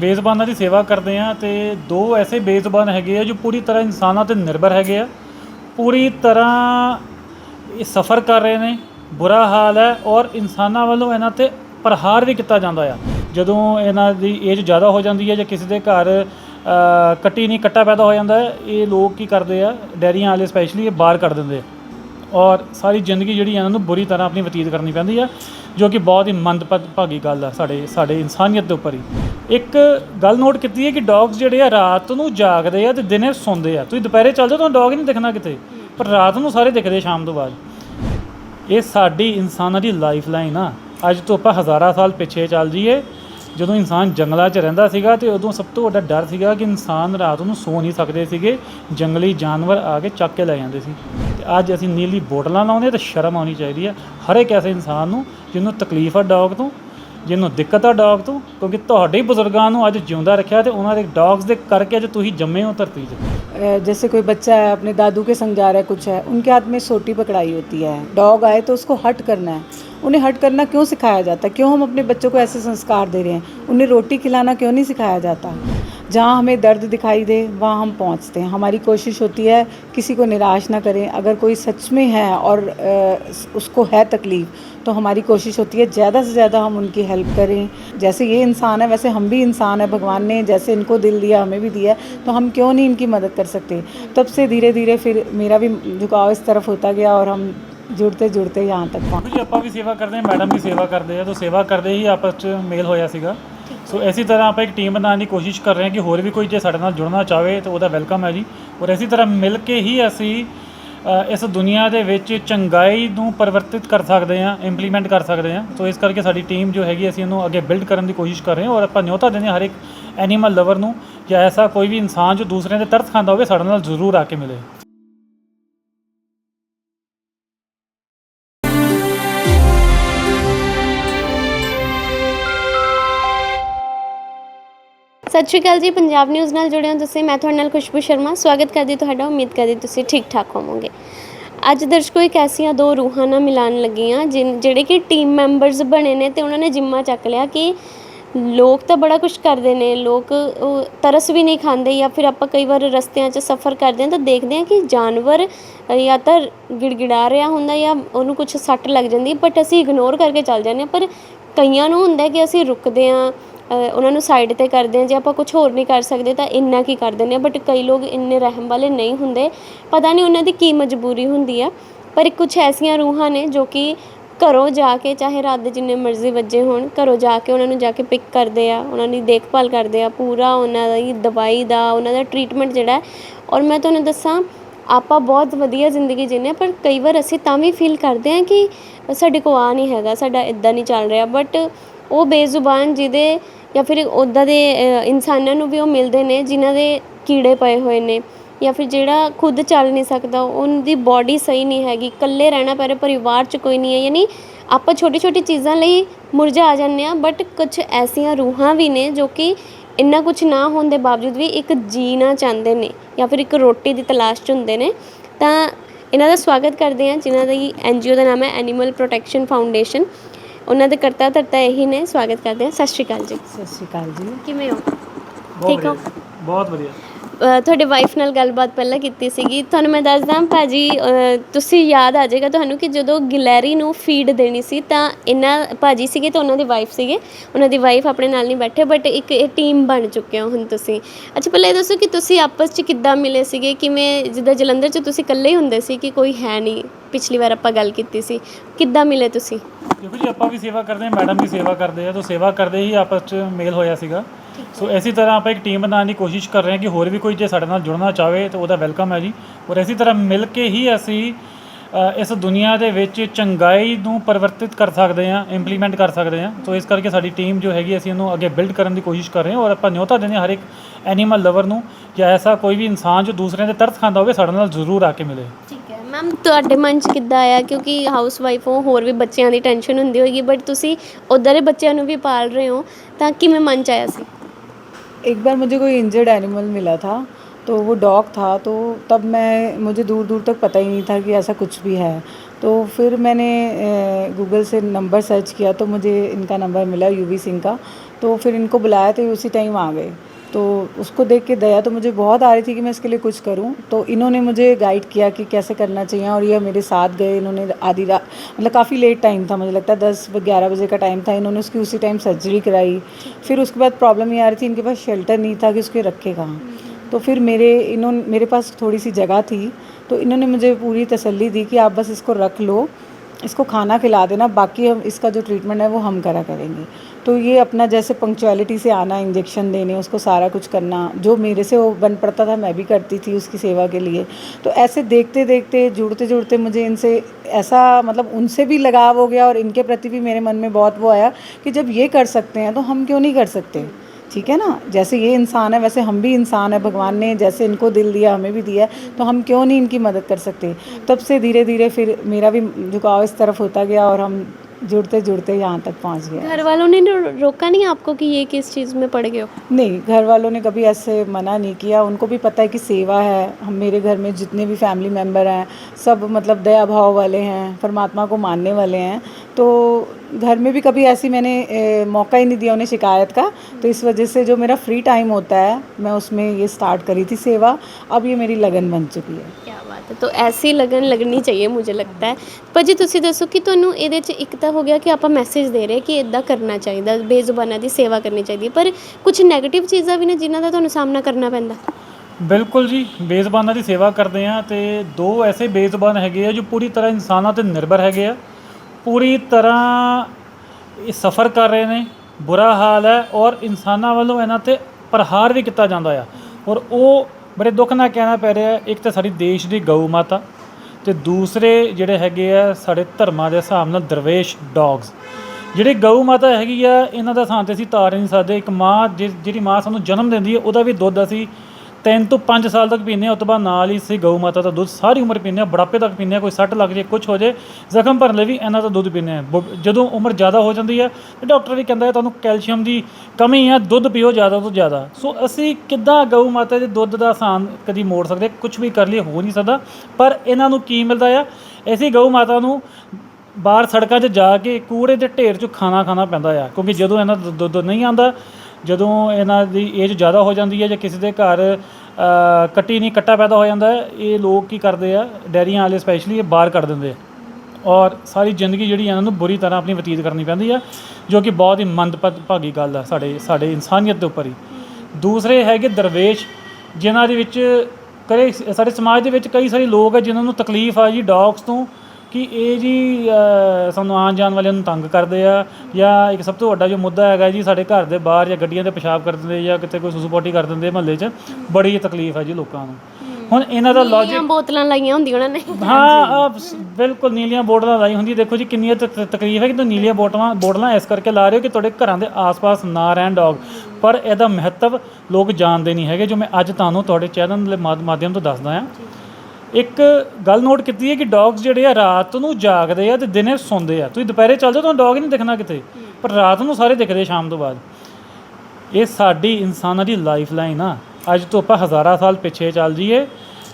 ਬੇਜ਼ਬਾਨਾਂ ਦੀ ਸੇਵਾ ਕਰਦੇ ਆ ਤੇ ਦੋ ਐਸੇ ਬੇਜ਼ਬਾਨ ਹੈਗੇ ਆ ਜੋ ਪੂਰੀ ਤਰ੍ਹਾਂ ਇਨਸਾਨਾਂ ਤੇ ਨਿਰਭਰ ਹੈਗੇ ਆ। ਪੂਰੀ ਤਰ੍ਹਾਂ ਇਹ ਸਫ਼ਰ ਕਰ ਰਹੇ ਨੇ, ਬੁਰਾ ਹਾਲ ਹੈ ਔਰ ਇਨਸਾਨਾਂ ਵੱਲੋਂ ਇਹਨਾਂ ਤੇ ਪ੍ਰਹਾਰ ਵੀ ਕੀਤਾ ਜਾਂਦਾ ਆ। ਜਦੋਂ ਇਹਨਾਂ ਦੀ ਏਜ ਜ਼ਿਆਦਾ ਹੋ ਜਾਂਦੀ ਹੈ ਜਾਂ ਕਿਸੇ ਦੇ ਘਰ ਕੱਟੀ ਨਹੀਂ, ਕੱਟਾ ਪੈਦਾ ਹੋ ਜਾਂਦਾ, ਇਹ ਲੋਕ ਕੀ ਕਰਦੇ ਆ, ਡੈਰੀਆਂ ਵਾਲੇ ਸਪੈਸ਼ਲੀ ਇਹ ਬਾਹਰ ਕੱਢ ਦਿੰਦੇ ਆ। ਔਰ ਸਾਰੀ ਜ਼ਿੰਦਗੀ ਜਿਹੜੀ ਇਹਨਾਂ ਨੂੰ ਬੁਰੀ ਤਰ੍ਹਾਂ ਆਪਣੀ ਬਤੀਤ ਕਰਨੀ ਪੈਂਦੀ ਆ, ਜੋ ਕਿ ਬਹੁਤ ਹੀ ਮੰਦਭਾਗੀ ਗੱਲ ਆ ਸਾਡੇ ਸਾਡੇ ਇਨਸਾਨੀਅਤ ਦੇ ਉੱਪਰ ਹੀ। ਇੱਕ ਗੱਲ ਨੋਟ ਕੀਤੀ ਹੈ ਕਿ ਡੌਗਸ ਜਿਹੜੇ ਆ, ਰਾਤ ਨੂੰ ਜਾਗਦੇ ਆ ਤੇ ਦਿਨੇ ਸੌਂਦੇ ਆ। ਤੁਸੀਂ ਦੁਪਹਿਰੇ ਚੱਲ ਜਾਓ ਤੁਹਾਨੂੰ ਡੌਗ ਹੀ ਨਹੀਂ ਦਿਖਣਾ ਕਿਤੇ, ਪਰ ਰਾਤ ਨੂੰ ਸਾਰੇ ਦਿਖਦੇ ਸ਼ਾਮ ਤੋਂ ਬਾਅਦ। ਇਹ ਸਾਡੀ ਇਨਸਾਨਾਂ ਦੀ ਲਾਈਫ ਲਾਈਨ ਆ। ਅੱਜ ਤੋਂ ਆਪਾਂ ਹਜ਼ਾਰਾਂ ਸਾਲ ਪਿੱਛੇ ਚੱਲ ਜਾਈਏ, ਜਦੋਂ ਇਨਸਾਨ ਜੰਗਲਾਂ 'ਚ ਰਹਿੰਦਾ ਸੀਗਾ ਤੇ ਉਦੋਂ ਸਭ ਤੋਂ ਵੱਡਾ ਡਰ ਸੀਗਾ ਕਿ ਇਨਸਾਨ ਰਾਤ ਨੂੰ ਸੌ ਨਹੀਂ ਸਕਦੇ ਸੀਗੇ, ਜੰਗਲੀ ਜਾਨਵਰ ਆ ਕੇ ਚੱਕ ਕੇ ਲੈ ਜਾਂਦੇ ਸੀ। ਤੇ ਅੱਜ ਅਸੀਂ ਨੀਲੀ ਬੋਟਲਾਂ ਲਾਉਂਦੇ ਤੇ ਸ਼ਰਮ ਆਉਣੀ ਚਾਹੀਦੀ ਆ ਹਰ ਇੱਕ ਐਸੇ ਇਨਸਾਨ ਨੂੰ ਜਿਹਨੂੰ ਤਕਲੀਫ ਆ ਡੌਗ ਤੋਂ ਜਿਹਨੂੰ ਦਿੱਕਤ ਆ ਡੌਗ ਤੋਂ ਕਿਉਂਕਿ ਤੁਹਾਡੇ ਹੀ ਬਜ਼ੁਰਗਾਂ ਨੂੰ ਅੱਜ ਜਿਉਂਦਾ ਰੱਖਿਆ ਤੇ ਉਹਨਾਂ ਦੇ ਡੌਗਸ ਦੇ ਕਰਕੇ ਅੱਜ ਤੁਸੀਂ ਜੰਮੇ ਹੋ ਧਰਤੀ 'ਤੇ अ, जैसे कोई बच्चा है अपने दादू के संग जा रहा है कुछ है उनके हाथ में सोटी पकड़ाई होती है डॉग आए तो उसको हट करना है उन्हें हट करना क्यों सिखाया जाता है क्यों हम अपने बच्चों को ऐसे संस्कार दे रहे हैं उन्हें रोटी खिलाना क्यों नहीं सिखाया जाता जहाँ हमें दर्द दिखाई दे वहाँ हम पहुँचते हैं हमारी कोशिश होती है किसी को निराश ना करें अगर कोई सच में है और अ, उसको है तकलीफ़ तो हमारी कोशिश होती है ज़्यादा से ज़्यादा हम उनकी हेल्प करें जैसे ये इंसान है वैसे हम भी इंसान है भगवान ने जैसे इनको दिल दिया हमें भी दिया है तो हम क्यों नहीं इनकी मदद कर सकते तब से धीरे धीरे फिर मेरा भी झुकाव इस तरफ होता गया और हम जुड़ते जुड़ते यहाँ तक पहुँचे ਜੀ ਆਪਾਂ ਵੀ ਸੇਵਾ ਕਰਦੇ ਹਾਂ ਮੈਡਮ ਵੀ ਸੇਵਾ ਕਰਦੇ ਆ ਤਾਂ ਸੇਵਾ ਕਰਦੇ ਹੀ ਆਪਸ 'ਚ ਮੇਲ ਹੋਇਆ ਸੀਗਾ ਸੋ ਇਸੇ ਤਰ੍ਹਾਂ ਆਪਾਂ ਇੱਕ ਟੀਮ ਬਣਾਉਣ ਦੀ ਕੋਸ਼ਿਸ਼ ਕਰ ਰਹੇ ਹਾਂ ਕਿ ਹੋਰ ਵੀ ਕੋਈ ਜੇ ਸਾਡੇ ਨਾਲ ਜੁੜਨਾ ਚਾਹਵੇ ਤਾਂ ਉਹਦਾ ਵੈਲਕਮ ਹੈ ਜੀ। ਔਰ ਇਸੇ ਤਰ੍ਹਾਂ ਮਿਲ ਕੇ ਹੀ ਅਸੀਂ ਇਸ ਦੁਨੀਆ ਦੇ ਵਿੱਚ ਚੰਗਾਈ ਨੂੰ ਪਰਿਵਰਤਿਤ ਕਰ ਸਕਦੇ ਹਾਂ ਇੰਪਲੀਮੈਂਟ ਕਰ ਸਕਦੇ ਹਾਂ। ਸੋ ਇਸ ਕਰਕੇ ਸਾਡੀ ਟੀਮ ਜੋ ਹੈਗੀ ਅਸੀਂ ਇਹਨੂੰ ਅੱਗੇ ਬਿਲਡ ਕਰਨ ਦੀ ਕੋਸ਼ਿਸ਼ ਕਰ ਰਹੇ ਹਾਂ। ਔਰ ਆਪਾਂ ਨਿਯੋਤਾ ਦਿੰਦੇ ਹਾਂ ਹਰ ਇੱਕ ਐਨੀਮਲ ਲਵਰ ਨੂੰ ਕਿ ਐਸਾ ਕੋਈ ਵੀ ਇਨਸਾਨ ਜੋ ਦੂਸਰਿਆਂ ਦੇ ਤਰਸ ਖਾਂਦਾ ਹੋਵੇ, ਸਾਡੇ ਨਾਲ ਜ਼ਰੂਰ ਆ ਕੇ ਮਿਲੇ। ਸਤਿ ਸ਼੍ਰੀ ਅਕਾਲ ਜੀ, ਪੰਜਾਬ ਨਿਊਜ਼ ਨਾਲ ਜੁੜੇ ਹੋ ਤੁਸੀਂ, ਮੈਂ ਤੁਹਾਡੇ ਨਾਲ ਖੁਸ਼ਬੂ ਸ਼ਰਮਾ, ਸਵਾਗਤ ਕਰਦੀ ਤੁਹਾਡਾ, ਉਮੀਦ ਕਰਦੀ ਤੁਸੀਂ ਠੀਕ ਠਾਕ ਹੋਵੋਗੇ। ਅੱਜ ਦਰਸ਼ਕੋ, ਇੱਕ ਐਸੀਆਂ ਦੋ ਰੂਹਾਂ ਨਾਲ ਮਿਲਾਨ ਲੱਗੀਆਂ, ਜਿਨ, ਜਿਹੜੇ ਕਿ ਟੀਮ ਮੈਂਬਰਸ ਬਣੇ ਨੇ ਤੇ ਉਹਨਾਂ ਨੇ ਜਿੰਮਾ ਚੱਕ ਲਿਆ ਕਿ ਲੋਕ ਤਾਂ ਬੜਾ ਕੁਝ ਕਰਦੇ ਨੇ, ਲੋਕ, ਉਹ ਤਰਸ ਵੀ ਨਹੀਂ ਖਾਂਦੇ ਜਾਂ ਫਿਰ ਆਪਾਂ ਕਈ ਵਾਰ ਰਸਤਿਆਂ 'ਚ ਸਫ਼ਰ ਕਰਦੇ ਹਾਂ ਤਾਂ ਦੇਖਦੇ ਹਾਂ ਕਿ ਜਾਨਵਰ ਜਾਂ ਤਾਂ ਗਿੜਗਿੜਾ ਰਿਹਾ ਹੁੰਦਾ ਜਾਂ ਉਹਨੂੰ ਕੁਝ ਸੱਟ ਲੱਗ ਜਾਂਦੀ ਬਟ ਅਸੀਂ ਇਗਨੋਰ ਕਰਕੇ ਚੱਲ ਜਾਂਦੇ ਹਾਂ, ਪਰ ਕਈਆਂ ਨੂੰ ਹੁੰਦਾ ਕਿ ਅਸੀਂ ਰੁਕਦੇ ਹਾਂ ਉਹਨਾਂ ਨੂੰ ਸਾਈਡ ਤੇ ਕਰਦੇ ਹਾਂ। ਜੇ ਆਪਾਂ ਕੁਝ ਹੋਰ ਨਹੀਂ ਕਰ ਸਕਦੇ ਤਾਂ ਇੰਨਾ ਕੀ ਕਰ ਦਿੰਦੇ ਹਾਂ। ਬਟ ਕਈ ਲੋਕ ਇੰਨੇ ਰਹਿਮ ਵਾਲੇ ਨਹੀਂ ਹੁੰਦੇ। ਪਤਾ ਨਹੀਂ ਉਹਨਾਂ ਦੀ ਕੀ ਮਜਬੂਰੀ ਹੁੰਦੀ ਆ। ਪਰ ਕੁਝ ਐਸੀਆਂ ਰੂਹਾਂ ਨੇ ਜੋ ਕਿ ਘਰੋਂ ਜਾ ਕੇ, ਚਾਹੇ ਰਾਤ ਦੇ ਜਿੰਨੇ ਮਰਜ਼ੀ ਵੱਜੇ ਹੋਣ, ਘਰੋਂ ਜਾ ਕੇ ਉਹਨਾਂ ਨੂੰ ਜਾ ਕੇ ਪਿਕ ਕਰਦੇ ਆ। ਉਹਨਾਂ ਦੀ ਦੇਖਭਾਲ ਕਰਦੇ ਆ। ਪੂਰਾ ਉਹਨਾਂ ਦੀ ਦਵਾਈ ਦਾ, ਉਹਨਾਂ ਦਾ ਟ੍ਰੀਟਮੈਂਟ ਜਿਹੜਾ ਔਰ ਮੈਂ ਤੁਹਾਨੂੰ ਦੱਸਾਂ, ਆਪਾਂ ਬਹੁਤ ਵਧੀਆ ਜ਼ਿੰਦਗੀ ਜੀਂਦੇ ਪਰ ਕਈ ਵਾਰ ਅਸੀਂ ਤਾਂ ਵੀ ਫੀਲ ਕਰਦੇ ਹਾਂ ਕਿ ਸਾਡੇ ਕੋਲ ਆ ਨਹੀਂ ਹੈਗਾ, ਸਾਡਾ ਇਦਾਂ ਨਹੀਂ ਚੱਲ ਰਿਹਾ। ਬਟ ਉਹ ਬੇਜ਼ੁਬਾਨ ਜਿਹਦੇ ਜਾਂ ਫਿਰ ਉੱਦਾਂ ਦੇ ਇਨਸਾਨਾਂ ਨੂੰ ਵੀ ਉਹ ਮਿਲਦੇ ਨੇ, ਜਿਨ੍ਹਾਂ ਦੇ ਕੀੜੇ ਪਏ ਹੋਏ ਨੇ, ਜਾਂ ਫਿਰ ਜਿਹੜਾ ਖੁਦ ਚੱਲ ਨਹੀਂ ਸਕਦਾ, ਉਹਦੀ ਬਾਡੀ ਸਹੀ ਨਹੀਂ ਹੈਗੀ, ਇਕੱਲੇ ਰਹਿਣਾ ਪੈ ਰਿਹਾ, ਪਰਿਵਾਰ 'ਚ ਕੋਈ ਨਹੀਂ ਹੈ, ਯਾਨੀ ਆਪਾਂ ਛੋਟੀ ਛੋਟੀ ਚੀਜ਼ਾਂ ਲਈ ਮੁਰਝਾ ਆ ਜਾਂਦੇ ਹਾਂ ਬਟ ਕੁਛ ਐਸੀਆਂ ਰੂਹਾਂ ਵੀ ਨੇ, ਜੋ ਕਿ ਇੰਨਾ ਕੁਛ ਨਾ ਹੋਣ ਦੇ ਬਾਵਜੂਦ ਵੀ ਇੱਕ ਜੀਣਾ ਚਾਹੁੰਦੇ ਨੇ, ਜਾਂ ਫਿਰ ਇੱਕ ਰੋਟੀ ਦੀ ਤਲਾਸ਼ 'ਚ ਹੁੰਦੇ ਨੇ, ਤਾਂ ਇਹਨਾਂ ਦਾ ਸਵਾਗਤ ਕਰਦੇ ਹਾਂ, ਜਿਨ੍ਹਾਂ ਦੀ ਓ ਦਾ ਨਾਮ ਹੈ ਐਨੀਮਲ ਪ੍ਰੋਟੈਕਸ਼ਨ ਫਾਊਂਡੇਸ਼ਨ ਉਹਨਾਂ ਦੇ ਕਰਤਾ ਧਰਤਾ ਇਹੀ ਨੇ। ਸਵਾਗਤ ਕਰਦੇ ਹਾਂ। ਸਤਿ ਸ਼੍ਰੀ ਅਕਾਲ ਜੀ। ਸਤਿ ਸ਼੍ਰੀ ਅਕਾਲ ਜੀ। ਕਿਵੇਂ ਹੋ? ਠੀਕ ਹੋ? ਬਹੁਤ ਵਧੀਆ। ਤੁਹਾਡੇ ਵਾਈਫ ਨਾਲ ਗੱਲਬਾਤ ਪਹਿਲਾਂ ਕੀਤੀ ਸੀਗੀ। ਤੁਹਾਨੂੰ ਮੈਂ ਦੱਸਦਾ ਭਾਜੀ ਅ, ਤੁਸੀਂ ਯਾਦ ਆ ਜਾਏਗਾ ਤੁਹਾਨੂੰ ਕਿ ਜਦੋਂ ਗਿਲੈਰੀ ਨੂੰ ਫੀਡ ਦੇਣੀ ਸੀ ਤਾਂ ਇਹਨਾਂ ਭਾਜੀ ਸੀਗੇ ਤਾਂ ਉਹਨਾਂ ਦੀ ਵਾਈਫ ਸੀਗੇ। ਉਹਨਾਂ ਦੀ ਵਾਈਫ ਆਪਣੇ ਨਾਲ ਨਹੀਂ ਬੈਠੇ ਬਟ ਇੱਕ ਇਹ ਟੀਮ ਬਣ ਚੁੱਕੇ ਹੋ ਹੁਣ ਤੁਸੀਂ। ਅੱਛਾ ਪਹਿਲਾਂ ਇਹ ਦੱਸੋ ਕਿ ਤੁਸੀਂ ਆਪਸ 'ਚ ਕਿੱਦਾਂ ਮਿਲੇ ਸੀਗੇ? ਕਿਵੇਂ ਜਿੱਦਾਂ ਜਲੰਧਰ 'ਚ ਤੁਸੀਂ ਇਕੱਲੇ ਹੀ ਹੁੰਦੇ ਸੀ ਕਿ ਕੋਈ ਹੈ ਨਹੀਂ? ਪਿਛਲੀ ਵਾਰ ਆਪਾਂ ਗੱਲ ਕੀਤੀ ਸੀ। ਕਿੱਦਾਂ ਮਿਲੇ ਤੁਸੀਂ? ਦੇਖੋ ਜੀ ਆਪਾਂ ਵੀ ਸੇਵਾ ਕਰਦੇ ਹਾਂ ਮੈਡਮ ਵੀ ਸੇਵਾ ਕਰਦੇ ਆ ਤਾਂ ਸੇਵਾ ਕਰਦੇ ਹੀ ਆਪਸ 'ਚ ਮੇਲ ਹੋਇਆ ਸੀਗਾ। ਸੋ ਇਸੇ ਤਰ੍ਹਾਂ ਆਪਾਂ ਇੱਕ ਟੀਮ ਬਣਾਉਣ ਦੀ ਕੋਸ਼ਿਸ਼ ਕਰ ਰਹੇ ਹਾਂ ਕਿ ਹੋਰ ਵੀ ਕੋਈ ਜੇ ਸਾਡੇ ਨਾਲ ਜੁੜਨਾ ਚਾਹੇ ਤਾਂ ਉਹਦਾ ਵੈਲਕਮ ਹੈ ਜੀ। ਔਰ ਇਸੇ ਤਰ੍ਹਾਂ ਮਿਲ ਕੇ ਹੀ ਅਸੀਂ ਅ, ਇਸ ਦੁਨੀਆ ਦੇ ਵਿੱਚ ਚੰਗਾਈ ਨੂੰ ਪਰਿਵਰਤਿਤ ਕਰ ਸਕਦੇ ਹਾਂ ਇੰਪਲੀਮੈਂਟ ਕਰ ਸਕਦੇ ਹਾਂ। ਸੋ ਇਸ ਕਰਕੇ ਸਾਡੀ ਟੀਮ ਜੋ ਹੈਗੀ ਅਸੀਂ ਇਹਨੂੰ ਅੱਗੇ ਬਿਲਡ ਕਰਨ ਦੀ ਕੋਸ਼ਿਸ਼ ਕਰ ਰਹੇ ਹਾਂ ਔਰ ਆਪਾਂ ਨਿਯੋਤਾ ਦਿੰਦੇ ਹਾਂ ਹਰ ਇੱਕ ਐਨੀਮਲ ਲਵਰ ਨੂੰ ਕਿ ਐਸਾ ਕੋਈ ਵੀ ਇਨਸਾਨ ਜੋ ਦੂਸਰਿਆਂ ਦੇ ਤਰਸ ਖਾਂਦਾ ਹੋਵੇ ਸਾਡੇ ਨਾਲ ਜ਼ਰੂਰ ਆ ਕੇ ਮਿਲੇ। ਠੀਕ ਹੈ। ਮੈਮ ਤੁਹਾਡੇ ਮਨ 'ਚ ਕਿੱਦਾਂ ਆਇਆ? ਕਿਉਂਕਿ ਹਾਊਸ ਵਾਈਫ ਹੋ ਹੋਰ ਵੀ ਬੱਚਿਆਂ ਦੀ ਟੈਨਸ਼ਨ ਹੁੰਦੀ ਹੋਏਗੀ ਬਟ ਤੁਸੀਂ ਉੱਧਰ ਦੇ ਬੱਚਿਆਂ ਨੂੰ ਵੀ ਪਾਲ ਰਹੇ ਹੋ ਤਾਂ ਕਿਵੇਂ ਮਨ 'ਚ ਆਇਆ ਸੀ? एक बार मुझे कोई इंजर्ड एनिमल मिला था तो वो डॉग था तो तब मैं, मुझे दूर दूर तक पता ही नहीं था कि ऐसा कुछ भी है। तो फिर मैंने गूगल से नंबर सर्च किया तो मुझे इनका नंबर मिला यूवी सिंह का तो फिर इनको बुलाया तो उसी टाइम आ गए। तो उसको देख के दया तो मुझे बहुत आ रही थी कि मैं इसके लिए कुछ करूँ। तो इन्होंने मुझे गाइड किया कि कैसे करना चाहिए और ये मेरे साथ गए, इन्होंने आधी रात मतलब काफ़ी लेट टाइम था, मुझे लगता है दस ग्यारह बजे का टाइम था, इन्होंने उसकी उसी टाइम सर्जरी कराई। फिर उसके बाद प्रॉब्लम ये आ रही थी, इनके पास शेल्टर नहीं था कि उसके रखे कहाँ। तो फिर मेरे इन्होंने मेरे पास थोड़ी सी जगह थी तो इन्होंने मुझे पूरी तसल्ली दी कि आप बस इसको रख लो, इसको खाना खिला देना, बाकी हम, इसका जो ट्रीटमेंट है वो हम करा करेंगे। तो ये अपना जैसे पंक्चुअलिटी से आना इंजेक्शन देने, उसको सारा कुछ करना, जो मेरे से वो बन पड़ता था, मैं भी करती थी उसकी सेवा के लिए। तो ऐसे देखते देखते जुड़ते जुड़ते मुझे इनसे ऐसा मतलब उनसे भी लगाव हो गया और इनके प्रति भी मेरे मन में बहुत वो आया कि जब ये कर सकते हैं तो हम क्यों नहीं कर सकते? ठीक है ना? जैसे ये इंसान है, वैसे हम भी इंसान है, भगवान ने जैसे इनको दिल दिया, हमें भी दिया तो हम क्यों नहीं इनकी मदद कर सकते? तब से धीरे धीरे फिर मेरा भी झुकाव इस तरफ़ होता गया और हम जुड़ते जुड़ते यहाँ तक पहुँच गया। घर वालों ने रोका नहीं आपको कि ये किस चीज़ में पड़ गए हो? नहीं घर वालों ने कभी ऐसे मना नहीं किया। उनको भी पता है कि सेवा है। हम मेरे घर में जितने भी फैमिली मेंबर हैं सब मतलब दया भाव वाले हैं परमात्मा को मानने वाले हैं। तो घर में भी कभी ऐसी मैंने ए, मौका ही नहीं दिया उन्हें शिकायत का। तो इस वजह से जो मेरा फ्री टाइम होता है मैं उसमें ये स्टार्ट करी थी सेवा अब ये ਮੇਰੀ ਲਗਨ ਬਣ ਚੁੱਕੀ ਹੈ ਕੀ ਬਾਤ ਹੈ ਤਾਂ ਐਸੀ ਲਗਨ ਲੱਗਣੀ ਚਾਹੀਏ ਮੈਨੂੰ ਲੱਗਦਾ ਹੈ ਭਾਜੀ ਤੁਸੀਂ ਦੱਸੋ ਕਿ ਤੁਹਾਨੂੰ ਇਹਦੇ 'ਚ ਇੱਕ ਤਾਂ ਹੋ ਗਿਆ ਕਿ ਆਪਾਂ ਮੈਸੇਜ ਦੇ ਰਹੇ ਕਿ ਇਦਾਂ ਕਰਨਾ ਚਾਹੀਦਾ ਬੇਜ਼ੁਬਾਨਾਂ ਦੀ ਸੇਵਾ ਕਰਨੀ ਚਾਹੀਦੀ ਪਰ ਕੁਝ 네ਗੇਟਿਵ ਚੀਜ਼ਾਂ ਵੀ ਨੇ ਜਿਨ੍ਹਾਂ ਦਾ ਤੁਹਾਨੂੰ ਸਾਹਮਣਾ ਕਰਨਾ ਪੈਂਦਾ ਬਿਲਕੁਲ ਜੀ ਬੇਜ਼ੁਬਾਨਾਂ ਦੀ ਸੇਵਾ ਕਰਦੇ ਆ ਤੇ ਦੋ ਐਸੇ ਬੇਜ਼ੁਬਾਨ ਹੈਗੇ ਆ ਜੋ ਪੂਰੀ ਤਰ੍ਹਾਂ ਇਨਸਾਨਾਂ ਤੇ ਨਿਰਭਰ ਹੈਗੇ ਆ ਪੂਰੀ ਤਰ੍ਹਾਂ ਇਹ ਸਫਰ ਕਰ ਰਹੇ ਨੇ, ਬੁਰਾ ਹਾਲ ਹੈ ਔਰ ਇਨਸਾਨਾਂ ਵੱਲੋਂ ਇਹਨਾਂ ਤੇ ਪ੍ਰਹਾਰ ਵੀ ਕੀਤਾ ਜਾਂਦਾ ਆ। ਔਰ ਉਹ ਬੜੇ ਦੁੱਖ ਨਾਲ ਕਹਿਣਾ ਪੈ ਰਿਹਾ ਇੱਕ ਤਾਂ ਸਾਡੀ ਦੇਸ਼ ਦੀ ਗਊ ਮਾਤਾ ਤੇ ਦੂਸਰੇ ਜਿਹੜੇ ਹੈਗੇ ਆ ਸਾਡੇ ਧਰਮਾਂ ਦੇ ਹਿਸਾਬ ਨਾਲ ਦਰਵੇਸ਼ ਡੌਗਸ। ਜਿਹੜੀ ਗਊ ਮਾਤਾ ਹੈਗੀ ਆ, ਇਹਨਾਂ ਦਾ ਥਾਂ ਤੇ ਅਸੀਂ ਤਾਰ ਨਹੀਂ ਸਕਦੇ। ਇੱਕ ਮਾਂ ਜਿਸ ਜਿਹੜੀ ਮਾਂ ਸਾਨੂੰ ਜਨਮ ਦਿੰਦੀ ਹੈ, ਉਹਦਾ ਵੀ ਦੁੱਧ ਅਸੀਂ ਤਿੰਨ ਤੋਂ 5 ਸਾਲ ਤੱਕ ਪੀਂਦੇ ਹਾਂ, ਉਸ ਤੋਂ ਬਾਅਦ ਨਾਲ ਹੀ ਅਸੀਂ ਗਊ ਮਾਤਾ ਦਾ ਦੁੱਧ, ਸਾਰੀ ਉਮਰ ਪੀਂਦੇ ਹਾਂ, ਬੁਢਾਪੇ ਤੱਕ ਪੀਂਦੇ ਹਾਂ, ਕੋਈ ਸੱਟ ਲੱਗ ਜੇ ਕੁਝ ਹੋ ਜੇ, ਜ਼ਖਮ ਭਰਨ ਲਈ ਵੀ ਇਹਨਾਂ ਦਾ ਦੁੱਧ ਪੀਂਦੇ ਹਾਂ। ਬੁ- ਜਦੋਂ ਉਮਰ ਜ਼ਿਆਦਾ ਹੋ ਜਾਂਦੀ ਹੈ, ਤੇ ਡਾਕਟਰ ਵੀ ਕਹਿੰਦਾ ਹੈ, ਤੁਹਾਨੂੰ ਕੈਲਸ਼ੀਅਮ ਦੀ ਕਮੀ ਹੈ ਦੁੱਧ ਪੀਓ ਜ਼ਿਆਦਾ ਤੋਂ ਜ਼ਿਆਦਾ। ਸੋ ਅਸੀਂ ਕਿੱਦਾਂ ਗਊ ਮਾਤਾ ਦੇ ਦੁੱਧ ਦਾ ਆਸਾਨ ਕਦੀ ਮੋੜ ਸਕਦੇ ਕੁਝ ਵੀ ਕਰ ਲਈ ਹੋ ਨਹੀਂ ਸਕਦਾ। ਪਰ ਇਹਨਾਂ ਨੂੰ ਕੀ ਮਿਲਦਾ ਆ? ਅਸੀਂ ਗਊ ਮਾਤਾ ਨੂੰ ਬਾਹਰ ਸੜਕਾਂ 'ਚ ਜਾ ਕੇ ਕੂੜੇ ਦੇ ਢੇਰ 'ਚ ਖਾਣਾ ਖਾਣਾ ਪੈਂਦਾ ਆ, ਕਿਉਂਕਿ ਜਦੋਂ ਇਹਨਾਂ ਦਾ ਦੁੱਧ ਨਹੀਂ ਆਂਦਾ ਜਦੋਂ ਇਹਨਾਂ ਦੀ ਏਜ ਜ਼ਿਆਦਾ ਹੋ ਜਾਂਦੀ ਹੈ ਜਾਂ ਕਿਸੇ ਦੇ ਘਰ ਕੱਟੀ ਨਹੀਂ, ਕੱਟਾ ਪੈਦਾ ਹੋ ਜਾਂਦਾ ਹੈ ਇਹ ਲੋਕ ਕੀ ਕਰਦੇ ਆ, ਡੈਰੀਆਂ ਵਾਲੇ ਸਪੈਸ਼ਲੀ ਇਹ ਬਾਹਰ ਕੱਢ ਦਿੰਦੇ ਆ। ਔਰ ਸਾਰੀ ਜ਼ਿੰਦਗੀ ਜਿਹੜੀ ਇਹਨਾਂ ਨੂੰ ਬੁਰੀ ਤਰ੍ਹਾਂ ਆਪਣੀ ਬਤੀਤ ਕਰਨੀ ਪੈਂਦੀ ਆ, ਜੋ ਕਿ ਬਹੁਤ ਹੀ ਮੰਦਭਾਗੀ ਗੱਲ ਆ ਸਾਡੇ ਸਾਡੇ ਇਨਸਾਨੀਅਤ ਦੇ ਉੱਪਰ ਹੀ। ਦੂਸਰੇ ਹੈਗੇ ਦਰਵੇਸ਼, ਜਿਨ੍ਹਾਂ ਦੇ ਵਿੱਚ ਕਈ, ਸਾਡੇ ਸਮਾਜ ਦੇ ਵਿੱਚ ਕਈ ਸਾਰੇ ਲੋਕ ਆ ਜਿਨ੍ਹਾਂ ਨੂੰ ਤਕਲੀਫ ਆ ਜੀ ਡੌਗਸ ਤੋਂ ਕਿ ਇਹ ਜੀ ਅ, ਸਾਨੂੰ ਆਉਣ ਜਾਣ ਵਾਲਿਆਂ ਨੂੰ ਤੰਗ ਕਰਦੇ ਆ ਜਾਂ ਇੱਕ ਸਭ ਤੋਂ ਵੱਡਾ ਜੋ ਮੁੱਦਾ ਹੈਗਾ ਜੀ ਸਾਡੇ ਘਰ ਦੇ ਬਾਹਰ ਜਾਂ ਗੱਡੀਆਂ ਦੇ ਪਿਸ਼ਾਬ ਕਰ ਦਿੰਦੇ ਜਾਂ ਕਿਤੇ ਕੋਈ ਸੁਸੂ ਪੋਟੀ ਕਰ ਦਿੰਦੇ ਮਹੱਲੇ 'ਚ ਬੜੀ ਤਕਲੀਫ ਹੈ ਜੀ ਲੋਕਾਂ ਨੂੰ। ਹੁਣ ਇਹਨਾਂ ਦਾ ਲੌਜੀਕ ਨੀਲੀਆਂ ਬੋਤਲਾਂ ਲਾਈਆਂ ਹੁੰਦੀਆਂ ਉਹਨਾਂ ਨੇ। ਹਾਂ ਸ- ਬਿਲਕੁਲ ਨੀਲੀਆਂ ਬੋਟਲਾਂ ਲਾਈ ਹੁੰਦੀ। ਦੇਖੋ ਜੀ ਕਿੰਨੀ ਤਕ- ਤਕਲੀਫ ਹੈ ਕਿ ਤੁਸੀਂ ਨੀਲੀਆਂ ਬੋਟਲਾਂ ਬੋਟਲਾਂ ਇਸ ਕਰਕੇ ਲਾ ਰਹੇ ਹੋ ਕਿ ਤੁਹਾਡੇ ਘਰਾਂ ਦੇ ਆਸ-ਪਾਸ ਨਾ ਰਹਿਣ ਡੌਗ ਪਰ ਇਹਦਾ ਮਹੱਤਵ ਲੋਕ ਜਾਣਦੇ ਨਹੀਂ ਹੈਗੇ ਜੋ ਮੈਂ ਅੱਜ ਤੁਹਾਨੂੰ ਤੁਹਾਡੇ ਚੈਨਲ ਦੇ ਮਾਧ- ਮਾਧਿਅਮ ਤੋਂ ਦੱਸਦਾ ਹਾਂ। ਇੱਕ ਗੱਲ ਨੋਟ ਕੀਤੀ ਹੈ ਕਿ ਡੌਗਸ ਜਿਹੜੇ ਆ ਰਾਤ ਨੂੰ ਜਾਗਦੇ ਆ ਤੇ ਦਿਨੇ ਸੌਂਦੇ ਆ। ਤੁਸੀਂ ਦੁਪਹਿਰੇ ਚੱਲ ਜਾਓ, ਤੁਹਾਨੂੰ ਡੌਗ ਨਹੀਂ ਦਿਖਣਾ ਕਿਤੇ, ਪਰ ਰਾਤ ਨੂੰ ਸਾਰੇ ਦਿਖਦੇ ਸ਼ਾਮ ਤੋਂ ਬਾਅਦ। ਇਹ ਸਾਡੀ ਇਨਸਾਨਾਂ ਦੀ ਲਾਈਫ ਲਾਈਨ ਆ। ਅੱਜ ਤੋਂ ਆਪਾਂ ਹਜ਼ਾਰਾਂ ਸਾਲ ਪਿੱਛੇ ਚੱਲ ਜਾਈਏ।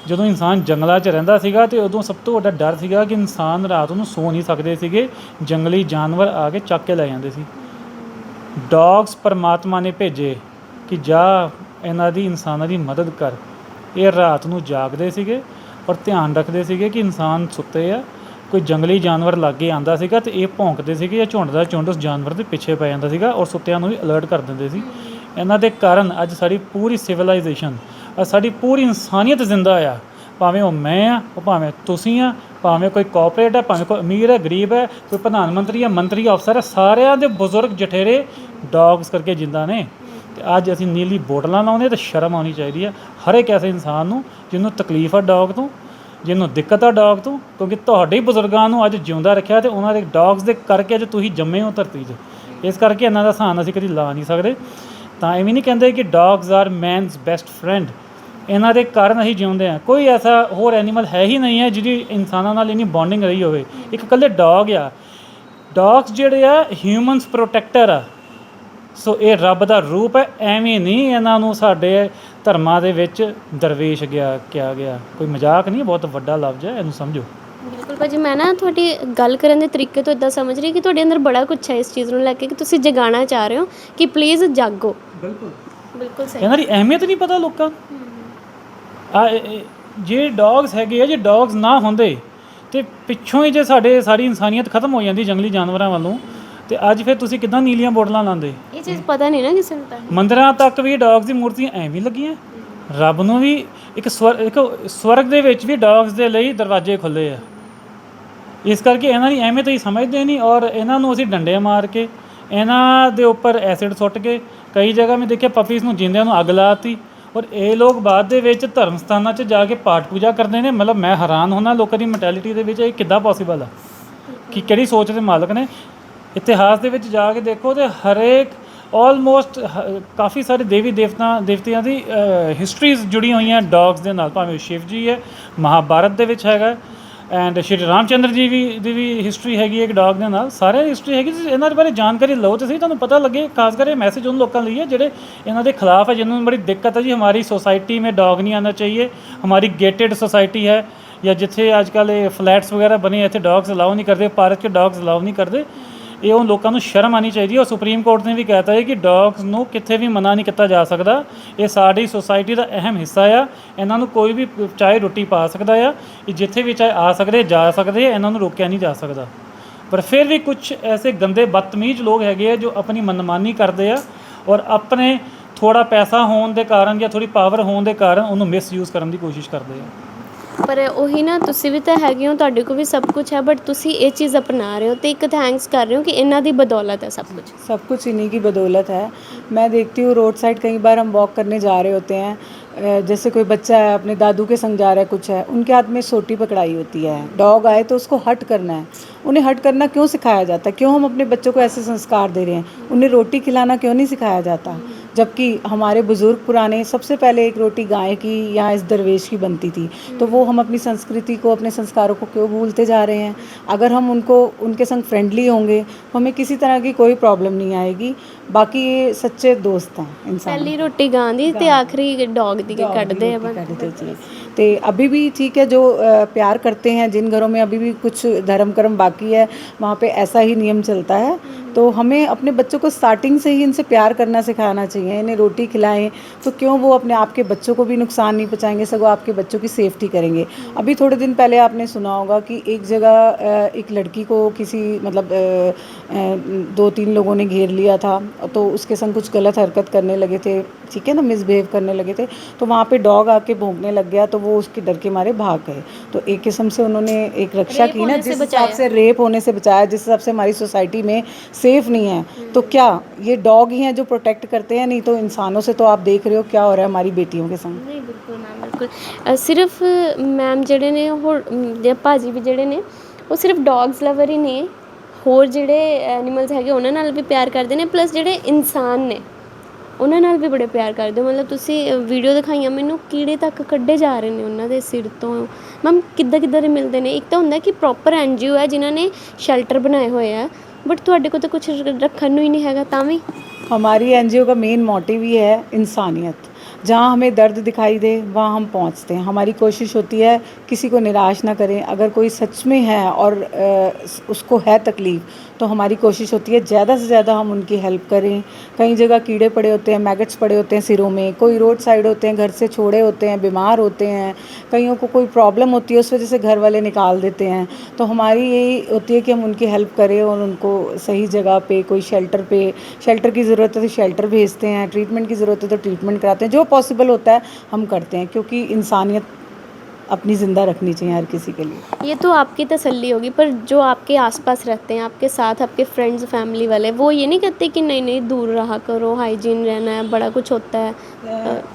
ਜਦੋਂ ਇਨਸਾਨ ਜੰਗਲਾਂ 'ਚ ਰਹਿੰਦਾ ਸੀਗਾ ਤੇ ਉਦੋਂ ਸਭ ਤੋਂ ਵੱਡਾ ਡਰ ਸੀਗਾ ਕਿ ਇਨਸਾਨ ਰਾਤ ਨੂੰ ਸੌ ਨਹੀਂ ਸਕਦੇ ਸੀਗੇ, ਜੰਗਲੀ ਜਾਨਵਰ ਆ ਕੇ ਚੱਕ ਕੇ ਲੈ ਜਾਂਦੇ ਸੀ। ਡੌਗਸ ਪਰਮਾਤਮਾ ਨੇ ਭੇਜੇ ਕਿ ਜਾ ਇਹਨਾਂ ਦੀ ਇਨਸਾਨਾਂ ਦੀ ਮਦਦ ਕਰ। ਇਹ ਰਾਤ ਨੂੰ ਜਾਗਦੇ ਸੀਗੇ। ਔਰ ਧਿਆਨ ਰੱਖਦੇ ਸੀਗੇ ਕਿ ਇਨਸਾਨ ਸੁੱਤੇ ਆ, ਕੋਈ ਜੰਗਲੀ ਜਾਨਵਰ ਲਾਗੇ ਆਂਦਾ ਸੀਗਾ ਤੇ ਇਹ ਭੌਂਕਦੇ ਸੀਗੇ ਜਾਂ ਝੁੰਡ ਦਾ ਝੁੰਡ ਉਸ ਜਾਨਵਰ ਦੇ ਪਿੱਛੇ ਪੈ ਜਾਂਦਾ ਸੀਗਾ ਔਰ ਸੁੱਤਿਆਂ ਨੂੰ ਵੀ ਅਲਰਟ ਕਰ ਦਿੰਦੇ ਸੀ। ਇਹਨਾਂ ਦੇ ਕਾਰਨ ਅੱਜ ਸਾਡੀ ਪੂਰੀ ਸਿਵਲਾਈਜੇਸ਼ਨ ਸਾਡੀ ਪੂਰੀ ਇਨਸਾਨੀਅਤ ਜ਼ਿੰਦਾ ਆ। ਭਾਵੇਂ ਉਹ ਮੈਂ ਆ, ਉਹ ਭਾਵੇਂ ਤੁਸੀਂ ਆ, ਭਾਵੇਂ ਕੋਈ ਕਾਰਪੋਰੇਟ ਹੈ ਭਾਵੇਂ ਕੋਈ ਅਮੀਰ ਹੈ ਗਰੀਬ ਹੈ ਕੋਈ ਪ੍ਰਧਾਨ ਮੰਤਰੀ ਹੈ ਮੰਤਰੀ ਅਫਸਰ ਹੈ ਸਾਰਿਆਂ ਦੇ ਬਜ਼ੁਰਗ ਜਠੇਰੇ ਡੌਗਸ ਕਰਕੇ ਜਿੰਦਾ ਨੇ। ਤੇ ਅੱਜ ਅਸੀਂ ਨੀਲੀ ਬੋਟਲਾਂ ਲਾਉਂਦੇ ਤੇ ਸ਼ਰਮ ਆਉਣੀ ਚਾਹੀਦੀ ਹੈ ਹਰ ਇੱਕ ਐਸੇ ਇਨਸਾਨ ਨੂੰ ਜਿਹਨੂੰ ਤਕਲੀਫ ਆ ਡੌਗ ਤੋਂ, ਜਿਹਨੂੰ ਦਿੱਕਤ ਆ ਡੌਗ ਤੋਂ, ਕਿਉਂਕਿ ਤੁਹਾਡੇ ਬਜ਼ੁਰਗਾਂ ਨੂੰ ਅੱਜ ਜਿਉਂਦਾ ਰੱਖਿਆ ਤੇ ਉਹਨਾਂ ਦੇ ਡੌਗਸ ਦੇ ਕਰਕੇ ਅੱਜ ਤੁਸੀਂ ਜੰਮੇ ਹੋ ਧਰਤੀ 'ਚ। ਇਸ ਕਰਕੇ ਇਹਨਾਂ ਦਾ ਸਾਨ ਅਸੀਂ ਕਦੀ ਲਾ ਨਹੀਂ ਸਕਦੇ। ਤਾਂ ਐਵੇਂ ਨਹੀਂ ਕਹਿੰਦੇ ਕਿ dogs are man's best friend. ਇਹਨਾਂ ਦੇ ਕਾਰਨ ਅਸੀਂ ਜਿਉਂਦੇ ਆ ਕੋਈ ਐਸਾ ਹੋਰ ਐਨੀਮਲ ਹੈ ਹੀ ਨਹੀਂ ਹੈ ਜਿਹਦੀ ਇਨਸਾਨਾਂ ਨਾਲ ਇੰਨੀ ਬੌਂਡਿੰਗ ਰਹੀ ਹੋਵੇ। ਇੱਕ ਇਕੱਲੇ ਡੌਗ ਆ। ਡੌਗਸ ਜਿਹੜੇ ਆ ਹਿਊਮਨਸ ਪ੍ਰੋਟੈਕਟਰ ਆ। ਸੋ ਇਹ ਰੱਬ ਦਾ ਰੂਪ ਹੈ ਐਵੇਂ ਨਹੀਂ ਇਹਨਾਂ ਨੂੰ ਸਾਡੇ ਧਰਮਾਂ ਦੇ ਵਿੱਚ ਦਰਵੇਸ਼ ਗਿਆ ਕਿਹਾ ਗਿਆ। ਕੋਈ ਮਜ਼ਾਕ ਨਹੀਂ ਬਹੁਤ ਵੱਡਾ ਲਫ਼ਜ਼ ਹੈ ਇਹਨੂੰ ਸਮਝੋ। ਬਿਲਕੁਲ ਭਾਜੀ ਮੈਂ ਨਾ ਤੁਹਾਡੀ ਗੱਲ ਕਰਨ ਦੇ ਤਰੀਕੇ ਤੋਂ ਇਦਾਂ ਸਮਝ ਰਹੀ ਕਿ ਤੁਹਾਡੇ ਅੰਦਰ ਬੜਾ ਕੁਝ ਹੈ ਇਸ ਚੀਜ਼ ਨੂੰ ਲੈ ਕੇ ਕਿ ਤੁਸੀਂ ਜਗਾਉਣਾ ਚਾਹ ਰਹੇ ਹੋ ਕਿ ਪਲੀਜ਼ ਜਾਗੋ। ਬਿਲਕੁਲ। ਬਿਲਕੁਲ ਸਹੀ। ਇਹਨਾਂ ਦੀ ਅਹਿਮੀਅਤ ਨਹੀਂ ਪਤਾ ਲੋਕਾਂ ਨੂੰ। ਆ ਜੇ ਡੌਗਸ ਹੈਗੇ ਆ ਜੇ ਡੌਗਸ ਨਾ ਹੁੰਦੇ ਤੇ ਪਿੱਛੋਂ ਹੀ ਜੇ ਸਾਡੇ ਸਾਰੀ ਇਨਸਾਨੀਅਤ ਖਤਮ ਹੋ ਜਾਂਦੀ ਜੰਗਲੀ ਜਾਨਵਰਾਂ ਵੱਲੋਂ ਤੇ ਅੱਜ ਫਿਰ ਤੁਸੀਂ ਕਿਦਾਂ ਨੀਲੀਆਂ ਬੋਟਲਾਂ ਲਾਉਂਦੇ? ਇਹ ਚੀਜ਼ ਪਤਾ ਨਹੀਂ ਨਾ ਕਿਸੇ ਨੂੰ ਤਾਂ। ਮੰਦਿਰਾਂ ਤੱਕ ਵੀ ਡੌਗਸ ਦੀ ਮੂਰਤੀਆਂ ਐਵੇਂ ਲੱਗੀਆਂ। ਰੱਬ ਨੂੰ ਵੀ ਇੱਕ ਸਵਰ ਇੱਕ ਸਵਰਗ ਦੇ ਵਿੱਚ ਵੀ ਡੌਗਸ ਦੇ ਲਈ ਦਰਵਾਜ਼ੇ ਖੁੱਲੇ ਆ। ਇਸ ਕਰਕੇ ਇਹਨਾਂ ਦੀ ਅਹਿਮੀਅਤ ਹੀ ਸਮਝਦੇ ਨਹੀਂ ਔਰ ਇਹਨਾਂ ਨੂੰ ਅਸੀਂ ਡੰਡੇ ਮਾਰ ਕੇ ਇਹਨਾਂ ਦੇ ਉੱਪਰ ਐਸਿਡ ਸੁੱਟ ਕੇ ਕਈ ਜਗ੍ਹਾ ਮੈਂ ਦੇਖਿਆ ਪਪੀਜ਼ ਨੂੰ ਜਿੰਦਿਆਂ ਨੂੰ ਅੱਗ ਲਾਤੀ ਔਰ ਇਹ ਲੋਕ ਬਾਅਦ ਦੇ ਵਿੱਚ ਧਰਮ ਸਥਾਨਾਂ 'ਚ ਜਾ ਕੇ ਪਾਠ ਪੂਜਾ ਕਰਦੇ ਨੇ। ਮਤਲਬ ਮੈਂ ਹੈਰਾਨ ਹੁੰਦਾ ਲੋਕਾਂ ਦੀ ਮੈਂਟੈਲਿਟੀ ਦੇ ਵਿੱਚ ਇਹ ਕਿੱਦਾਂ ਪੋਸੀਬਲ ਆ? ਕਿ ਕਿਹੜੀ ਸੋਚ ਦੇ ਮਾਲਕ ਨੇ? ਇਤਿਹਾਸ ਦੇ ਵਿੱਚ ਜਾ ਕੇ ਦੇਖੋ ਤੇ ਹਰੇਕ ਆਲਮੋਸਟ ਕਾਫੀ ਸਾਰੇ ਦੇਵੀ ਦੇਵਤਾ, ਦੇਵਤਿਆਂ ਦੀ ਹਿਸਟਰੀਜ਼ ਜੁੜੀਆਂ ਹੋਈਆਂ ਡੌਗਸ ਦੇ ਨਾਲ, ਭਾਵੇਂ ਸ਼ਿਵ ਜੀ ਹੈ, ਮਹਾਭਾਰਤ ਦੇ ਵਿੱਚ ਹੈਗਾ ਐਂਡ ਸ਼੍ਰੀ ਰਾਮਚੰਦਰ ਜੀ ਵੀ, ਦੀ ਵੀ ਹਿਸਟਰੀ ਹੈਗੀ ਇੱਕ ਡੌਗ ਦੇ ਨਾਲ ਸਾਰੇ ਹਿਸਟਰੀ ਹੈਗੀ ਇਹਨਾਂ ਦੇ ਬਾਰੇ ਜਾਣਕਾਰੀ ਲਓ ਤੇ ਸਹੀ, ਤੁਹਾਨੂੰ ਪਤਾ ਲੱਗੇ, ਖਾਸ ਕਰ ਇਹ ਮੈਸੇਜ ਉਹਨਾਂ ਲੋਕਾਂ ਲਈ ਹੈ, ਜਿਹੜੇ ਇਹਨਾਂ ਦੇ ਖਿਲਾਫ ਹੈ, ਜਿਹਨਾਂ ਨੂੰ ਬੜੀ ਦਿੱਕਤ ਹੈ ਜੀ, ਹਮਾਰੀ ਸੋਸਾਇਟੀ ਮੇ ਡੌਗ ਨਹੀਂ ਆਣਾ ਚਾਹੀਏ, ਹਮਾਰੀ ਗੇਟਡ ਸੋਸਾਇਟੀ ਹੈ, ਜਾਂ ਜਿੱਥੇ ਅੱਜ ਕੱਲ੍ਹ ਇਹ ਫਲੈਟਸ ਵਗੈਰਾ ਬਣੇ ਇੱਥੇ ਡੌਗਸ ਅਲਾਉ ਨਹੀਂ ਕਰਦੇ, ਪਾਰਕ 'ਚ ਡੌਗਸ ਅਲਾਉ ਨਹੀਂ ਕਰਦੇ ਇਹ ਉਹ ਲੋਕਾਂ ਨੂੰ ਸ਼ਰਮ ਆਣੀ ਚਾਹੀਦੀ ਹੈ। ਔਰ ਸੁਪਰੀਮ ਕੋਰਟ ਨੇ ਵੀ ਕਹਿਤਾ ਹੈ ਕਿ ਡੌਗਸ ਨੂੰ ਕਿੱਥੇ ਵੀ ਮਨਾ ਨਹੀਂ ਕੀਤਾ ਜਾ ਸਕਦਾ। ਇਹ ਸਾਡੀ ਸੋਸਾਇਟੀ ਦਾ ਅਹਿਮ ਹਿੱਸਾ ਆ। ਇਹਨਾਂ ਨੂੰ ਕੋਈ ਵੀ ਚਾਹੇ ਰੋਟੀ ਪਾ ਸਕਦਾ ਆ। ਇਹ ਜਿੱਥੇ ਵੀ ਚਾਹੇ ਆ ਸਕਦੇ, ਜਾ ਸਕਦੇ, ਇਹਨਾਂ ਨੂੰ ਰੋਕਿਆ ਨਹੀਂ ਜਾ ਸਕਦਾ। ਪਰ ਫਿਰ ਵੀ ਕੁਝ ਐਸੇ ਗੰਦੇ ਬਦਤਮੀਜ਼ ਲੋਕ ਹੈਗੇ ਆ ਜੋ ਆਪਣੀ ਮਨਮਾਨੀ ਕਰਦੇ ਆ ਔਰ ਆਪਣੇ ਥੋੜਾ ਪੈਸਾ ਹੋਣ ਦੇ ਕਾਰਨ ਜਾਂ ਥੋੜੀ ਪਾਵਰ ਹੋਣ ਦੇ ਕਾਰਨ ਉਹਨੂੰ ਮਿਸਯੂਜ਼ ਕਰਨ ਦੀ ਕੋਸ਼ਿਸ਼ ਕਰਦੇ ਆ। ਪਰ ਉਹੀ ਨਾ ਤੁਸੀਂ ਵੀ ਤਾਂ ਹੈਗੇ ਹੋ ਤੁਹਾਡੇ ਕੋਲ ਵੀ ਸਭ ਕੁਝ ਹੈ ਬਟ ਤੁਸੀਂ ਇਹ ਚੀਜ਼ ਅਪਣਾ ਰਹੇ ਹੋ ਤੇ ਇੱਕ ਥੈਂਕਸ ਕਰ ਰਹੇ ਹੋ ਕਿ ਇਹਨਾਂ ਦੀ बदौलत है सब कुछ सब कुछ इन्हीं की बदौलत है मैं देखती हूँ रोड साइड कई बार हम वॉक करने जा रहे होते हैं अ, जैसे कोई बच्चा है अपने दादू के संग जा रहा है कुछ है उनके हाथ में सोटी पकड़ाई होती है डॉग आए तो उसको हट करना है उन्हें हट करना क्यों सिखाया जाता? है क्यों हम अपने बच्चों को ऐसे संस्कार दे रहे हैं? उन्हें रोटी खिलाना क्यों नहीं सिखाया जाता? जबकि हमारे बुज़ुर्ग पुराने सबसे पहले एक रोटी गाय की या इस दरवेश की बनती थी। तो वो हम अपनी संस्कृति को अपने संस्कारों को क्यों भूलते जा रहे हैं? अगर हम उनको उनके संग फ्रेंडली होंगे हमें किसी तरह की कोई प्रॉब्लम नहीं आएगी। बाकी ये सच्चे दोस्त हैं इंसान। पहली रोटी गांधी आखिरी डॉग दी कटदे हैं तो अभी भी ठीक है जो प्यार करते हैं जिन घरों में अभी भी कुछ धर्म कर्म बाकी है वहाँ पे ऐसा ही नियम चलता है तो हमें अपने बच्चों को स्टार्टिंग से ही इनसे प्यार करना सिखाना चाहिए इन्हें रोटी खिलाएँ तो क्यों वो अपने आपके बच्चों को भी नुकसान नहीं पहुँचाएँगे सगों आपके बच्चों की सेफ्टी करेंगे। अभी थोड़े दिन पहले आपने सुना होगा कि एक जगह एक लड़की को किसी मतलब दो तीन लोगों ने घेर लिया था तो उसके संग कुछ गलत हरकत करने लगे थे ठीक है ना मिसबिहेव करने लगे थे तो वहाँ पे डॉग आके भोंकने लग गया तो वो उसके डर के मारे भाग गए। तो एक किस्म से उन्होंने एक रक्षा की ना जिस हिसाब से रेप होने से बचाया जिस हिसाब से हमारी सोसाइटी में सेफ नहीं है तो क्या ये डॉग ही हैं जो प्रोटेक्ट करते हैं नहीं तो इंसानों से तो आप देख रहे हो क्या हो रहा है हमारी बेटियों के संग ਨਹੀਂ ਬਿਲਕੁਲ ਮੈਮ ਬਿਲਕੁਲ ਅ, ਸਿਰਫ ਮੈਮ ਜਿਹੜੇ ਨੇ ਉਹ ਜਾਂ ਭਾਜੀ ਵੀ ਜਿਹੜੇ ਨੇ ਉਹ ਸਿਰਫ ਡੌਗਸ ਲਵਰ ਹੀ ਨਹੀਂ ਹੋਰ ਜਿਹੜੇ ਐਨੀਮਲਸ ਹੈਗੇ ਉਹਨਾਂ ਨਾਲ ਵੀ ਪਿਆਰ ਕਰਦੇ ਨੇ ਪਲੱਸ ਜਿਹੜੇ ਇਨਸਾਨ ਨੇ ਉਹਨਾਂ ਨਾਲ ਵੀ ਬੜੇ ਪਿਆਰ ਕਰਦੇ ਹੋ ਮਤਲਬ ਤੁਸੀਂ ਵੀਡੀਓ ਦਿਖਾਈਆਂ ਮੈਨੂੰ ਕੀੜੇ ਤੱਕ ਕੱਢੇ ਜਾ ਰਹੇ ਨੇ ਉਹਨਾਂ ਦੇ ਸਿਰ ਤੋਂ ਮੈਮ ਕਿੱਦਾਂ ਕਿੱਦਾਂ ਦੇ ਮਿਲਦੇ ਨੇ ਇੱਕ ਤਾਂ ਹੁੰਦਾ ਕਿ ਪ੍ਰੋਪਰ ਐਨਜੀਓ ਹੈ ਜਿਨ੍ਹਾਂ ਨੇ ਸ਼ੈਲਟਰ ਬਣਾਏ ਹੋਏ ਆ ਬਟ ਤੁਹਾਡੇ ਕੋਲ ਤਾਂ ਕੁਝ ਰੱਖਣ ਨੂੰ ਹੀ ਨਹੀਂ ਹੈਗਾ ਤਾਂ ਵੀ हमारी एनजीओ का मेन मोटिव ही है इंसानियत जहाँ हमें दर्द दिखाई दे वहाँ हम पहुँचते हैं हमारी कोशिश होती है किसी को निराश ना करें अगर कोई सच में है और अ, उसको है तकलीफ़ तो हमारी कोशिश होती है ज़्यादा से ज़्यादा हम उनकी हेल्प करें। कई जगह कीड़े पड़े होते हैं मैगट्स पड़े होते हैं सिरों में, कोई रोड साइड होते हैं, घर से छोड़े होते हैं, बीमार होते हैं, कईयों को कोई प्रॉब्लम होती है, उस वजह से घर वाले निकाल देते हैं। तो हमारी यही होती है कि हम उनकी हेल्प करें और उनको सही जगह पे, कोई शेल्टर पे शेल्टर की ज़रूरत है तो शेल्टर भेजते हैं ट्रीटमेंट की ज़रूरत है तो ट्रीटमेंट कराते हैं। जो पॉसिबल होता है, हम करते हैं, क्योंकि इंसानियत अपनी ज़िंदा रखनी चाहिए हर किसी के लिए। ये तो आपकी तसल्ली होगी पर जो आपके आसपास रहते हैं आपके साथ आपके फ्रेंड्स फैमिली वाले वो ये नहीं कहते कि नहीं नहीं दूर रहा करो हाइजीन रहना है बड़ा कुछ होता है।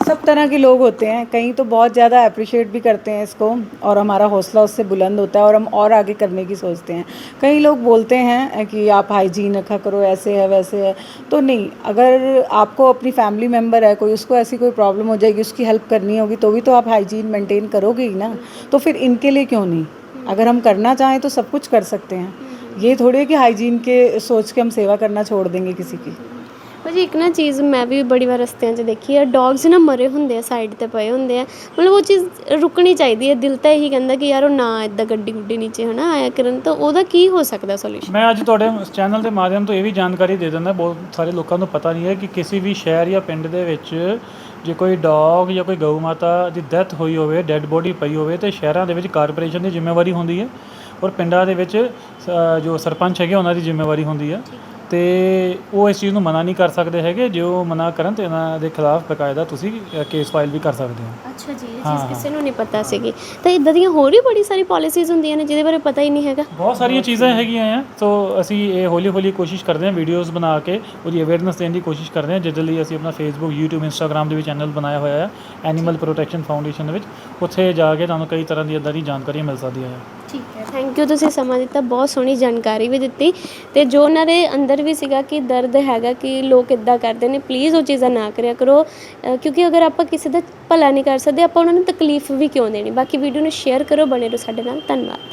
सब तरह के लोग होते हैं कहीं तो बहुत ज़्यादा अप्रिशिएट भी करते हैं इसको और हमारा हौसला उससे बुलंद होता है और हम और आगे करने की सोचते हैं। कई लोग बोलते हैं कि आप हाइजीन रखा करो ऐसे है वैसे है। तो नहीं अगर आपको अपनी फैमिली मेंबर है कोई उसको ऐसी कोई प्रॉब्लम हो जाएगी उसकी हेल्प करनी होगी तो भी तो आप हाइजीन मेंटेन करोगे ही ना तो फिर इनके लिए क्यों नहीं अगर हम करना चाहें तो सब कुछ कर सकते हैं ये थोड़ी है कि हाइजीन के सोच के हम सेवा करना छोड़ देंगे किसी की पर ਭਾਜੀ ਇੱਕ ਨਾ ਚੀਜ਼ ਮੈਂ ਵੀ ਬੜੀ ਵਾਰ ਰਸਤਿਆਂ 'ਚ ਦੇਖੀ ਹੈ ਡੌਗਸ ਨਾ ਮਰੇ ਹੁੰਦੇ ਆ ਸਾਈਡ ਤੇ ਪਏ ਹੁੰਦੇ ਆ ਮਤਲਬ ਉਹ ਚੀਜ਼ ਰੁਕਣੀ ਚਾਹੀਦੀ ਹੈ ਦਿਲ ਤਾਂ ਇਹੀ ਕਹਿੰਦਾ ਕਿ ਯਾਰ ਉਹ ਨਾ ਇਦਾਂ ਗੱਡੀ ਗੁੱਡੀ ਨੀਚੇ ਹਨਾ ਆਇਆ ਕਰਨ ਤਾਂ ਉਹਦਾ ਕੀ ਹੋ ਸਕਦਾ ਸੋਲੂਸ਼ਨ ਮੈਂ ਅੱਜ ਤੁਹਾਡੇ ਚੈਨਲ ਦੇ ਮਾਧਿਅਮ ਤੋਂ ਇਹ ਵੀ ਜਾਣਕਾਰੀ ਦੇ ਦਿੰਦਾ ਬਹੁਤ ਸਾਰੇ ਲੋਕਾਂ ਨੂੰ ਪਤਾ ਨਹੀਂ ਹੈ ਕਿ ਕਿਸੇ ਵੀ ਸ਼ਹਿਰ ਜਾਂ ਪਿੰਡ ਦੇ ਵਿੱਚ ਜੇ ਕੋਈ ਡੋਗ ਜਾਂ ਕੋਈ ਗਊ ਮਾਤਾ ਦੀ ਡੈਥ ਹੋਈ ਹੋਵੇ, ਡੈੱਡ ਬੋਡੀ ਪਈ ਹੋਵੇ, ਤਾਂ ਸ਼ਹਿਰਾਂ ਦੇ ਵਿੱਚ ਕਾਰਪੋਰੇਸ਼ਨ ਦੀ ਜ਼ਿੰਮੇਵਾਰੀ ਹੁੰਦੀ ਹੈ ਔਰ ਪਿੰਡਾਂ ਦੇ ਵਿੱਚ ਜੋ ਸਰਪੰਚ ਹੈਗੇ ਉਹਨਾਂ ਦੀ ਜ਼ਿੰਮੇਵਾਰੀ ਹੁੰਦੀ ਹੈ। ਤੇ ਉਹ ਇਸ ਚੀਜ਼ ਨੂੰ ਮਨਾ ਨਹੀਂ ਕਰ ਸਕਦੇ ਹੈਗੇ ਜੇ ਉਹ ਮਨਾ ਕਰਨ ਤੇ ਇਹਨਾਂ ਦੇ ਖਿਲਾਫ ਬਕਾਇਦਾ ਤੁਸੀਂ ਕੇਸ ਫਾਈਲ ਵੀ ਕਰ ਸਕਦੇ ਹੋ। ਅੱਛਾ ਜੀ ਇਹ ਚੀਜ਼। ਕਿਸੇ ਨੂੰ ਨਹੀਂ ਪਤਾ ਸੀਗੀ। ਤਾਂ ਇਦਾਂ ਦੀਆਂ ਹੋਰ ਵੀ ਬੜੀ ਸਾਰੀ ਪਾਲਿਸੀਜ਼ ਹੁੰਦੀਆਂ ਨੇ ਜਿਹਦੇ ਬਾਰੇ ਪਤਾ ਹੀ ਨਹੀਂ ਹੈਗਾ। ਬਹੁਤ ਸਾਰੀਆਂ ਚੀਜ਼ਾਂ ਹੈਗੀਆਂ ਆ। ਸੋ ਅਸੀਂ ਇਹ ਹੌਲੀ ਹੌਲੀ ਕੋਸ਼ਿਸ਼ ਕਰਦੇ ਹਾਂ ਵੀਡੀਓਜ਼ ਬਣਾ ਕੇ ਉਹਦੀ ਅਵੇਅਰਨੈਸ ਦੇਣ ਦੀ ਕੋਸ਼ਿਸ਼ ਕਰਦੇ ਹਾਂ ਜਿਹਦੇ ਲਈ ਅਸੀਂ ਆਪਣਾ ਫੇਸਬੁੱਕ YouTube Instagram ਦੇ ਵਿੱਚ ਚੈਨਲ ਬਣਾਇਆ ਹੋਇਆ ਹੈ ਐਨੀਮਲ ਪ੍ਰੋਟੈਕਸ਼ਨ ਫਾਊਂਡੇਸ਼ਨ ਦੇ ਵਿੱਚ। ਉੱਥੇ ਜਾ ਕੇ ਤੁਹਾਨੂੰ ਕਈ ਤਰ੍ਹਾਂ ਦੀ ਇਦਾਂ ਦੀ ਜਾਣਕਾਰੀ ਮਿਲ ਸਕਦੀ ਹੈ ਠੀਕ ਹੈ ਥੈਂਕ ਯੂ ਤੁਸੀਂ ਸਮਾਂ ਦਿੱਤਾ ਬਹੁਤ ਸੋਹਣੀ ਜਾਣਕਾਰੀ ਵੀ ਦਿੱਤੀ। ਤੇ ਜੋ ਉਹਨਾਂ ਦੇ ਅੰਦਰ ਵੀ ਸੀਗਾ ਕਿ ਦਰਦ ਹੈਗਾ ਕਿ ਲੋਕ ਇਦਾਂ ਕਰਦੇ ਨੇ ਪਲੀਜ਼ ਉਹ ਚੀਜ਼ਾਂ ਨਾ ਕਰਿਆ ਕਰੋ। ਅ, ਕਿਉਂਕਿ ਅਗਰ ਆਪਾਂ ਕਿਸੇ ਦਾ ਭਲਾ ਨਹੀਂ ਕਰ ਸਕਦੇ ਆਪਾਂ ਉਹਨਾਂ ਨੂੰ ਤਕਲੀਫ ਵੀ ਕਿਉਂ ਦੇਣੀ? ਬਾਕੀ ਵੀਡੀਓ ਨੂੰ ਸ਼ੇਅਰ ਕਰੋ ਬਣੇ ਰਹੋ ਸਾਡੇ ਨਾਲ। ਧੰਨਵਾਦ।